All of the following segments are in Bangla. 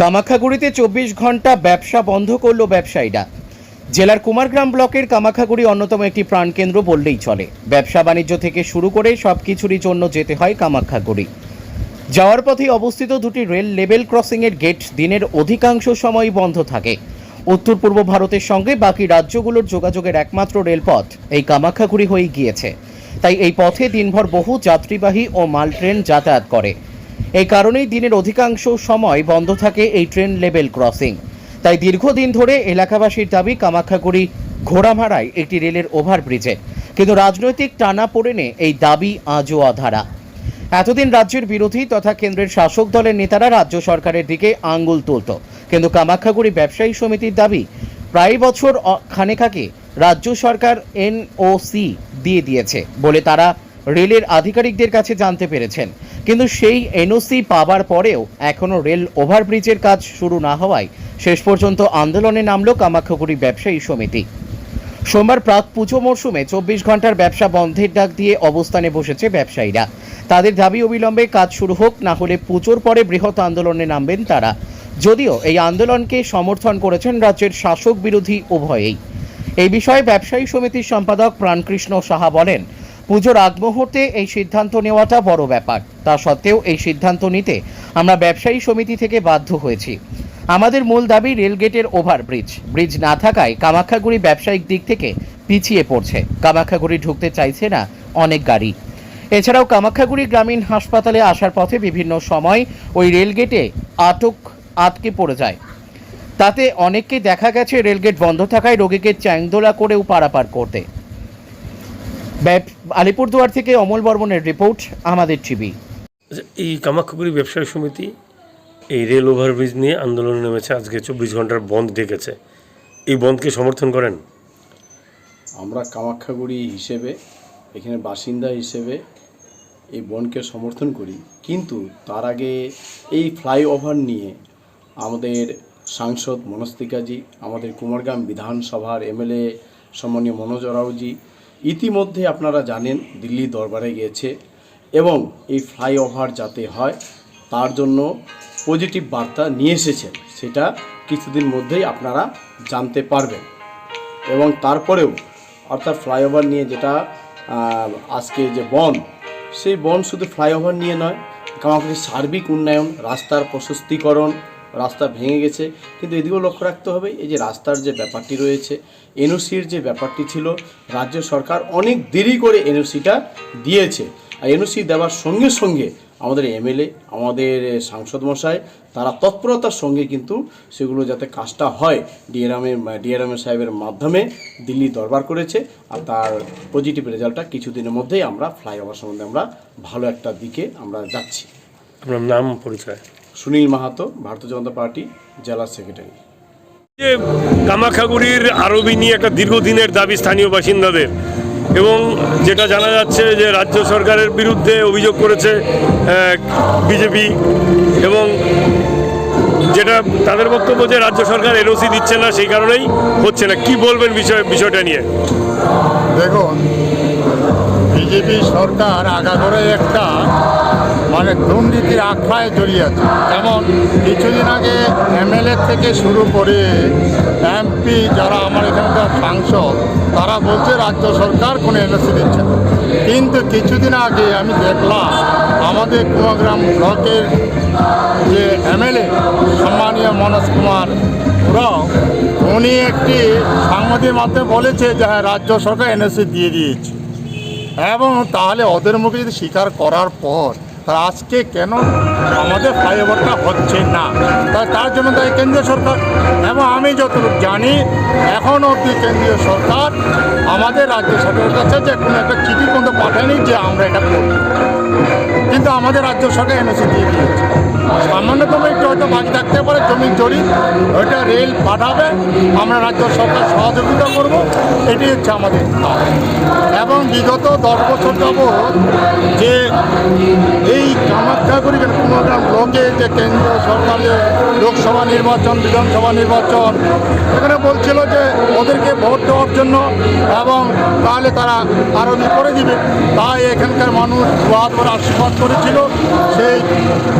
কামাখাগুড়িতে চব্বিশ ঘণ্টা ব্যবসা বন্ধ করল ব্যবসায়ীরা। জেলার কুমারগ্রাম ব্লকের কামাখাগুড়ি অন্যতম একটি প্রাণকেন্দ্র বললেই চলে। ব্যবসা বাণিজ্য থেকে শুরু করে সব কিছুরই জন্য যেতে হয় কামাখাগুড়ি। যাওয়ার পথে অবস্থিত দুটি রেল লেভেল ক্রসিংয়ের গেট দিনের অধিকাংশ সময় বন্ধ থাকে। উত্তর পূর্ব ভারতের সঙ্গে বাকি রাজ্যগুলোর যোগাযোগের একমাত্র রেলপথ এই কামাখাগুড়ি হয়ে গিয়েছে। তাই এই পথে দিনভর বহু যাত্রীবাহী ও মাল ট্রেন যাতায়াত করে। এই কারণেই দিনের অধিকাংশ সময় বন্ধ থাকে এই ট্রেন লেভেল ক্রসিং। তাই দীর্ঘদিন ধরে এলাকাবাসীর দাবি কামাখাগুড়ি ঘোড়ামারায় একটি রেলের ওভারব্রিজে। কিন্তু রাজনৈতিক টানা পড়েনে এই দাবি আজও অধারা। এতদিন রাজ্যের বিরোধী তথা কেন্দ্রের শাসক দলের নেতারা রাজ্য সরকারের দিকে আঙ্গুল তুলত। কিন্তু কামাখ্যাগুড়ি ব্যবসায়ী সমিতির দাবি, প্রায় বছর খানেকাকে রাজ্য সরকার এনওসি দিয়ে দিয়েছে বলে তারা রেলের আধিকারিকদের কাছে জানতে পেরেছেন। কিন্তু সেই এনওসি পাবার পরেও এখনও রেল ওভারব্রিজের কাজ শুরু না হওয়ায় শেষ পর্যন্ত আন্দোলনে নামল কামাখ্যাগুড়ি ব্যবসায়ী সমিতি। সোমবার প্রাক পুজো মরশুমে চব্বিশ ঘণ্টার ব্যবসা বন্ধের ডাক দিয়ে অবস্থানে বসেছে ব্যবসায়ীরা। তাদের দাবি অবিলম্বে কাজ শুরু হোক, না হলে পুজোর পরে বৃহৎ আন্দোলনে নামবেন তারা। যদিও এই আন্দোলনকে সমর্থন করেছেন রাজ্যের শাসক বিরোধী উভয়েই। এই বিষয়ে ব্যবসায়ী সমিতির সম্পাদক প্রাণকৃষ্ণ সাহা বলেন পুজোর আগ মুহূর্তে এই সিদ্ধান্ত নেওয়াটা বড় ব্যাপার। তা সত্ত্বেও এই সিদ্ধান্ত নিতে আমরা ব্যবসায়ী সমিতি থেকে বাধ্য হয়েছি। আমাদের মূল দাবি রেলগেটের ওভারব্রিজ। ব্রিজ না থাকায় কামাখ্যাগুড়ি ব্যবসায়িক দিক থেকে পিছিয়ে পড়ছে। কামাখ্যাগুড়ি ঢুকতে চাইছে না অনেক গাড়ি। এছাড়াও কামাখ্যাগুড়ি গ্রামীণ হাসপাতালে আসার পথে বিভিন্ন সময় ওই রেলগেটে আটক, আটকে পড়ে যায়। তাতে অনেককে দেখা গেছে রেলগেট বন্ধ থাকায় রোগীকে চ্যাংদোলা করেও পারাপার করতে। আলিপুরদুয়ার থেকে অমল বর্মনের রিপোর্ট আমাদের টিভি। আচ্ছা, এই কামাখ্যাগুড়ি ব্যবসায়ী সমিতি এই রেল ওভারব্রিজ নিয়ে আন্দোলনে নেমেছে আজকে চব্বিশ ঘণ্টার বন্ধ ডেকেছে। এই বন্ধকে সমর্থন করেন? আমরা কামাখ্যাগুড়ি হিসেবে এখানে বাসিন্দা হিসেবে এই বনকে সমর্থন করি। কিন্তু তার আগে এই ফ্লাইওভার নিয়ে আমাদের সাংসদ মনস্তিকাজি আমাদের কুমারগ্রাম বিধানসভার এমএলএ সম্মানীয় মনোজ রাওজি ইতিমধ্যে আপনারা জানেন দিল্লি দরবারে গিয়েছে এবং এই ফ্লাইওভার যাতে হয়, তার জন্য পজিটিভ বার্তা নিয়ে এসেছেন। সেটা কিছুদিন মধ্যেই আপনারা জানতে পারবেন। এবং তারপরেও অর্থাৎ ফ্লাইওভার নিয়ে যেটা আজকে যে বন, সেই বন শুধু ফ্লাইওভার নিয়ে নয় কামাখালির সার্বিক উন্নয়ন, রাস্তার প্রশস্তিকরণ রাস্তা ভেঙে গেছে। কিন্তু এদিকেও লক্ষ্য রাখতে হবে, এই যে রাস্তার যে ব্যাপারটি রয়েছে, এনওসির যে ব্যাপারটি ছিল, রাজ্য সরকার অনেক দেরি করে এনওসিটা দিয়েছে। আর এনওসি দেওয়ার সঙ্গে সঙ্গে আমাদের এমএলএ, আমাদের সাংসদ মশাই, তারা তৎপরতার সঙ্গে কিন্তু সেগুলো যাতে কাজটা হয় ডিএরএমের ডিএরএমের সাহেবের মাধ্যমে দিল্লি দরবার করেছে। আর তার পজিটিভ রেজাল্টটা কিছুদিনের মধ্যেই আমরা ফ্লাইওভার সম্বন্ধে আমরা ভালো একটা দিকে আমরা যাচ্ছি। আপনার নাম পরিচয়? সুনীল মাহাতো ভারতীয় জনতা পার্টি জেলা সেক্রেটারি। যে কামাখ্যাগুড়ির আরবি নিয়ে একটা দীর্ঘদিনের দাবি স্থানীয় বাসিন্দাদের এবং যেটা জানা যাচ্ছে যে রাজ্য সরকারের বিরুদ্ধে অভিযোগ করেছে বিজেপি এবং যেটা তাদের বক্তব্য যে রাজ্য সরকার এনওসি দিচ্ছে না সেই কারণেই হচ্ছে না। কি বলবেন বিষয় বিষয়টা নিয়ে? দেখুন বিজেপি সরকার আগাগোড়ে একটা মানে দুর্নীতির আখ্যায় জড়িয়ে আছে। যেমন কিছুদিন আগে এমএলএ থেকে শুরু করে এমপি যারা আমার এখানকার সাংসদ, তারা বলছে রাজ্য সরকার কোনো এনএসি দিচ্ছে না। কিন্তু কিছুদিন আগে আমি দেখলাম আমাদের কুমাগ্রাম ব্লকের যে এমএলএ সম্মানীয় মনোজ কুমার ওরাও, উনি একটি সাংবাদিক মাধ্যমে বলেছে যে হ্যাঁ রাজ্য সরকার এনএসসি দিয়ে দিয়েছে। এবং তাহলে ওদের মুখে যদি স্বীকার করার পর, তাহলে আজকে কেন আমাদের ফ্লাইওভারটা হচ্ছে না? তাই তার জন্য তাই কেন্দ্রীয় সরকার। এবং আমি যতটুকু জানি, এখন অবধি কেন্দ্রীয় সরকার আমাদের রাজ্য সরকারের কাছে যে কোনো একটা চিঠি পর্যন্ত পাঠায়নি যে আমরা এটা করব। কিন্তু আমাদের রাজ্য সরকার এনএসি দিয়ে দিয়েছে। সামান্যতম একটু হয়তো বাকি থাকতে পারে, জমির জরি ওইটা রেল পাঠাবে, আমরা রাজ্য সরকার সহযোগিতা করব এটি হচ্ছে আমাদের এবং বিগত দশ বছর যাব যে এই কামাখ্যাগুড়ি কুমারগ্রাম ব্লকে যে কেন্দ্রীয় সরকারের লোকসভা নির্বাচন, বিধানসভা নির্বাচন, এখানে বলছিল যে ওদেরকে ভোট দেওয়ার জন্য এবং তাহলে তারা আরও করে দিবে। তাই এখানকার মানুষ করে আশীর্বাদ করে করেছিল সেই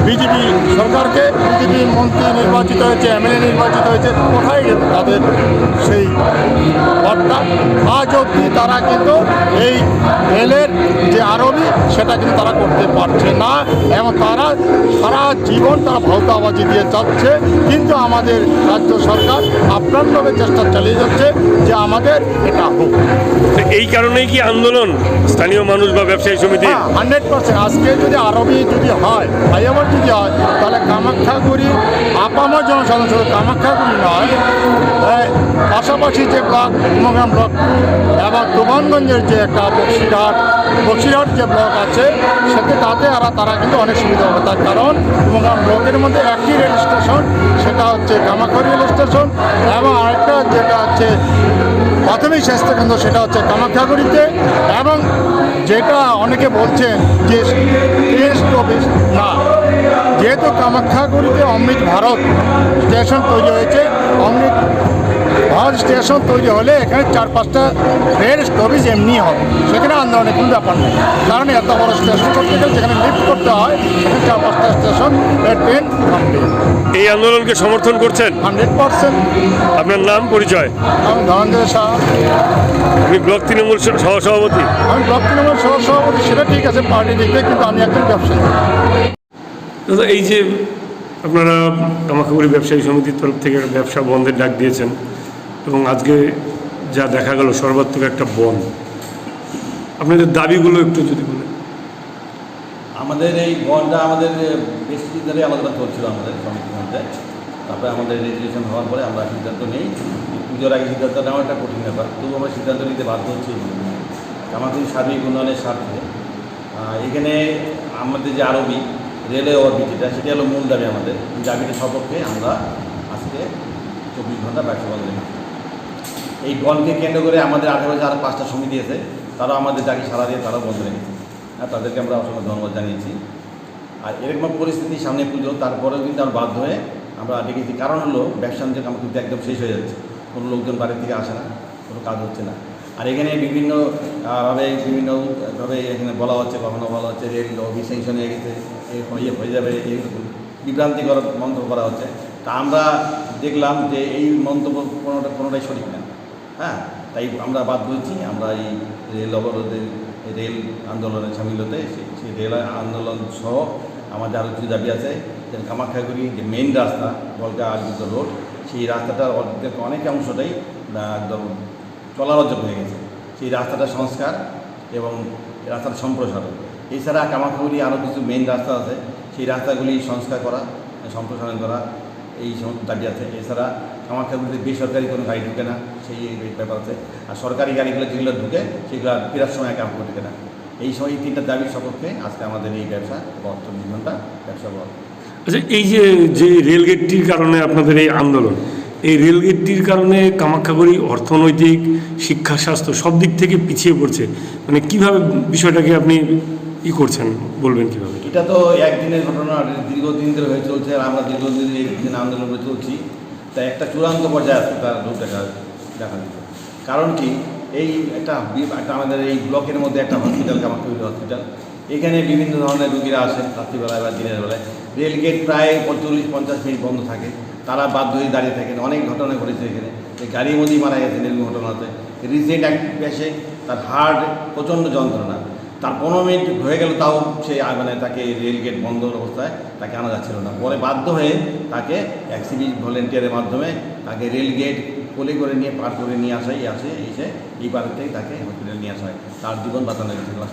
বিজেপি সরকারকে। বিজেপি মন্ত্রী নির্বাচিত হয়েছে, এমএলএ নির্বাচিত হয়েছে, কোথায় গেল তাদের সেই পদটা আজ অবধি তারা কিন্তু এই রেলের যে আরবি সেটা কিন্তু তারা করতে পারছে না এবং তারা সারা জীবন তারা ভাওতাবাজি দিয়ে যাচ্ছে। কিন্তু আমাদের রাজ্য সরকার আপ্রাণভাবে চেষ্টা চালিয়ে যাচ্ছে যে আমাদের এটা হোক। এই কারণেই কি আন্দোলন? স্থানীয় মানুষ বা ব্যবসায়ী সমিতি? হ্যাঁ হান্ড্রেড পার্সেন্ট আজকে যদি আরবি যদি হয় ফ্লাইওভার যদি হয় তাহলে কামাখ্যাগুড়ি আপামর জনসাধারণ শুধু কামাখ্যাগুড়ি নয় পাশাপাশি যে ব্লক কুমগ্রাম ব্লক এবং তুবানগঞ্জের যে একটা বক্সিরহাট বক্সিরহাট যে ব্লক আছে সেতে তাতে আর তারা কিন্তু অনেক সুবিধা হবে তার কারণ কুমগ্রাম ব্লকের মধ্যে একটি রেল স্টেশন, সেটা হচ্ছে কামাখ্যা রেল স্টেশন এবং আরেকটা যেটা হচ্ছে প্রাথমিক স্বাস্থ্যকেন্দ্র সেটা হচ্ছে কামাখ্যাগুড়িতে এবং যেটা অনেকে বলছেন যে টেস্ট অফিস না। যেহেতু কামাখ্যাগুড়িতে অমৃত ভারত স্টেশন তৈরি হয়েছে, অমৃত ভারত স্টেশন তৈরি হলে এখানে চার পাঁচটা রেল স্টপেজ এমনি হবে। সেখানে আন্দোলনের কোনো ব্যাপার নেই। কারণ এত বড় স্টেশন করতে গেলে যেখানে লিফট করতে হয় সেখানে চার পাঁচটা স্টেশন ট্রেন এই আন্দোলনকে সমর্থন করছেন? হান্ড্রেড পার্সেন্ট আপনার নাম পরিচয়? আমি ধনঞ্জয় শাহ। আপনি ব্লক তৃণমূল সহ- সহসভাপতি? আমি ব্লক তৃণমূল সহ সভাপতি সেটা ঠিক আছে পার্টি দিকে কিন্তু আমি একজন ব্যবসায়ী। দাদা এই যে আপনারা কামাখাগুড়ি ব্যবসায়ী সমিতির তরফ থেকে ব্যবসা বন্ধের ডাক দিয়েছেন এবং আজকে যা দেখা গেল সর্বাত্মক একটা বন। আপনাদের দাবিগুলো একটু যদি বলেন। আমাদের এই বনটা আমাদের বেশ ধরে আলোচনা চলছিল আমাদের সমিতির মধ্যে। তারপরে আমাদের রেজলিউশন হওয়ার পরে আমরা সিদ্ধান্ত নেই। পুজোর আগে সিদ্ধান্ত নেওয়া একটা কঠিন ব্যাপার। তবু আমরা সিদ্ধান্ত নিতে বাধ্য হচ্ছি আমাদের সার্বিক উন্নয়নের স্বার্থে। এখানে আমাদের যে আরবি, রেলওয়ে অরবিট যেটা, সেটা হলো মূল দাবি আমাদের। দাবিটা সপক্ষে আমরা আজকে চব্বিশ ঘণ্টা ব্যবসা বন্ধ এই গণকে কেন্দ্র করে আমাদের আশেপাশে আরও পাঁচটা সমিতি আছে তারাও আমাদের ডাকি সারা দিয়ে তারাও বন্ধ রেখেছে হ্যাঁ তাদেরকে আমরা অসংখ্য ধন্যবাদ জানিয়েছি। আর এরকম পরিস্থিতি সামনে পুজো তারপরেও কিন্তু আমরা বাধ্য হয়ে আমরা ডেকেছি কারণ হলো ব্যবসা আমার কিন্তু একদম শেষ হয়ে যাচ্ছে কোনো লোকজন বাড়ি থেকে আসে না কোনো কাজ হচ্ছে না। আর এখানে বিভিন্ন আহ, ভাবে বিভিন্নভাবে এখানে বলা হচ্ছে কখনো বলা হচ্ছে রেল অফিস স্যাংশন হয়ে গেছে এই হয়ে যাবে এইরকম বিভ্রান্তিকর মন্তব্য করা হচ্ছে। তা আমরা দেখলাম যে এই মন্তব্য কোনোটা কোনোটাই সঠিক না। হ্যাঁ তাই আমরা বাধ্য হচ্ছি আমরা এই রেল অবরোধের রেল আন্দোলনে সামিল হতে সেই- রেল আন্দোলন সহ আমাদের আরও কিছু দাবি আছে যে কামাখ্যাগুড়ি, যে মেন রাস্তা বলকা আলবিত রোড সেই রাস্তাটার অর্ধেক অনেক অংশটাই একদম চলার অযোগ্য হয়ে গেছে। সেই রাস্তাটা সংস্কার এবং রাস্তার সম্প্রসারণ। এছাড়া কামাখ্যাগুড়ি আরও কিছু মেন রাস্তা আছে, সেই রাস্তাগুলি সংস্কার করা, সম্প্রসারণ করা, এই সমস্ত দাবি আছে। এছাড়া কামাখ্যাগুলিতে বেসরকারি কোনো গাড়ি ঢুকে না সেই ব্যাপার আছে আর সরকারি গাড়িগুলো যেগুলো ঢুকে সেগুলো ফেরার সময় কামাখ্যা ঢুকে না। এই সময় এই তিনটা দাবির সপক্ষে আজকে আমাদের এই ব্যবসা চব্বিশ ঘণ্টা ব্যবসা বল। আচ্ছা এই যে যে রেলগেটটির কারণে আপনাদের এই আন্দোলন এই রেলগেটটির কারণে কামাখ্যাগুড়ি অর্থনৈতিক শিক্ষা স্বাস্থ্য সব দিক থেকে পিছিয়ে পড়ছে। মানে কীভাবে বিষয়টাকে আপনি ই করছেন বলবেন কীভাবে? এটা তো একদিনের ঘটনা দীর্ঘদিন ধরে হয়ে চলছে আর আমরা দীর্ঘদিন এই আন্দোলন করে চলছি। তা একটা চূড়ান্ত পর্যায়ে আসছে তার রূপ দেখা দেখা দিত। কারণ কি? এই একটা একটা আমাদের এই ব্লকের মধ্যে একটা হসপিটাল কামাখ্যা হসপিটাল এখানে বিভিন্ন ধরনের রুগীরা আসেন রাত্রিবেলায় বা দিনের বেলায়। রেলগেট প্রায় চল্লিশ পঞ্চাশ মিনিট বন্ধ থাকে। তারা বাধ্য হয়ে দাঁড়িয়ে থাকেন। অনেক ঘটনা ঘটেছে এখানে। এই গাড়ির মধ্যেই মারা গেছেন এরকম ঘটনাতে। রিসেন্ট এক পেশে তার হার্ট প্রচণ্ড যন্ত্রণা। তার পনেরো মিনিট হয়ে গেল তাও সে মানে তাকে রেলগেট বন্ধ অবস্থায় তাকে আনা যাচ্ছিল না। পরে বাধ্য হয়ে তাকে এক্সিবিট ভলেন্টিয়ারের মাধ্যমে তাকে রেলগেট কোলে করে নিয়ে পার করে নিয়ে আসাই আসে এসে এই পারের থেকে তাকে হসপিটালে নিয়ে আসা হয়। তার জীবন বাঁচানো গেছে ক্লাস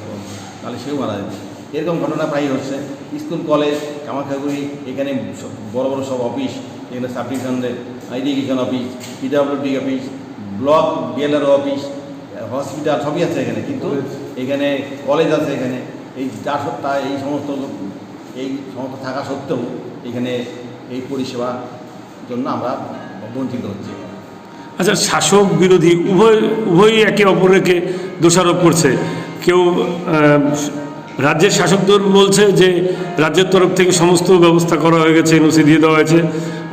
তাহলে সেও মারা যেত এরকম ঘটনা প্রায়ই হচ্ছে। স্কুল কলেজ কামাখাগুড়ি এখানে সব- বড় বড় সব অফিস এখানে সাব ডিভিশনের irrigation office PWD office block BLR office hospital সবই আছে এখানে। কিন্তু এখানে কলেজ আছে এখানে। এই যা সত্তা এই সমস্ত এই সমস্ত থাকা সত্ত্বেও এখানে এই পরিষেবা জন্য আমরা বঞ্চিত হচ্ছি। আচ্ছা শাসক বিরোধী উভয়, উভয়ই একে অপরকে দোষারোপ করছে। কেউ রাজ্যের শাসক দল বলছে যে রাজ্যের তরফ থেকে সমস্ত ব্যবস্থা করা হয়ে গেছে, এনওসি দিয়ে দেওয়া হয়েছে।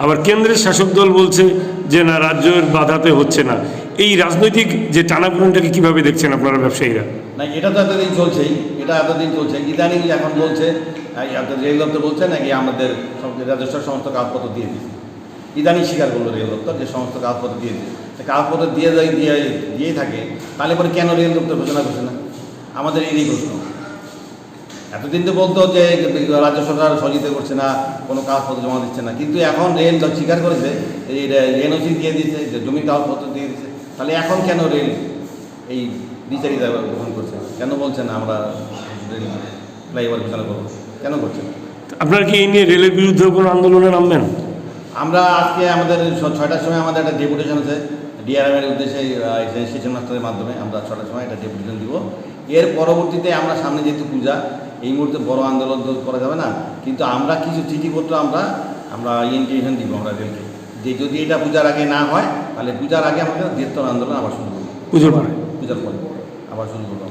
আবার কেন্দ্রের শাসক দল বলছে যে না, রাজ্যের বাধাতে হচ্ছে না। এই রাজনৈতিক যে টানাপোড়েনটাকে কীভাবে দেখছেন আপনারা ব্যবসায়ীরা? না, এটা তো এতদিন চলছেই, এটা এতদিন চলছে। ইদানিং এখন বলছে রেল দপ্তর বলছে নাকি আমাদের রাজস্ব সমস্ত কাগজপত্র দিয়ে দিয়েছে। ইদানিং স্বীকার করল রেল দপ্তর যে সমস্ত কাগজপত্র দিয়ে দিয়েছে। কাগজপত্র দিয়ে যদি দিয়ে দিয়ে থাকে, তাহলে পরে কেন রেল দপ্তর ঘোষণা করছে না? আমাদের এই প্রশ্ন। এতদিন তো বলতো যে রাজ্য সরকার সহযোগিতা করছে না, কোনো কাগজপত্র জমা দিচ্ছে না। কিন্তু এখন রেল স্বীকার করেছে, এই এনওসি দিয়ে দিয়েছে, যে জমির কাগজপত্র দিয়ে দিয়েছে, তাহলে এখন কেন রেল এই বিচারিতা গ্রহণ করছে কেন বলছেন না আমরা রেল ফ্লাইওভার ঘোষণা করব? কেন করছেন আপনারা কি এই নিয়ে রেলের বিরুদ্ধে কোনো আন্দোলনে নামবেন? আমরা আজকে আমাদের ছয়টার সময় আমাদের একটা ডেপুটেশন আছে। ডিআরএমের উদ্দেশ্যে স্টেশন মাস্টারের মাধ্যমে আমরা ছটার সময় একটা ডেপুটেশন দিব। এর পরবর্তীতে আমরা সামনে যেহেতু পূজা এই মুহূর্তে বড় আন্দোলন তো করা যাবে না। কিন্তু আমরা কিছু চিঠিপত্র আমরা আমরা ইন্টিমেশন দিব আমরা রেলকে। যে যদি এটা পূজার আগে না হয় তাহলে পূজার আগে আমাদের বৃহত্তর আন্দোলন আবার শুরু করব। পুজোর পরে? পূজার পরে। আবার শুরু করব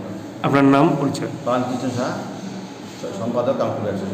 আপনার নাম পরিচয়? প্রাণকৃষ্ণ শাহ সম্পাদক কামপুর ব্যবসা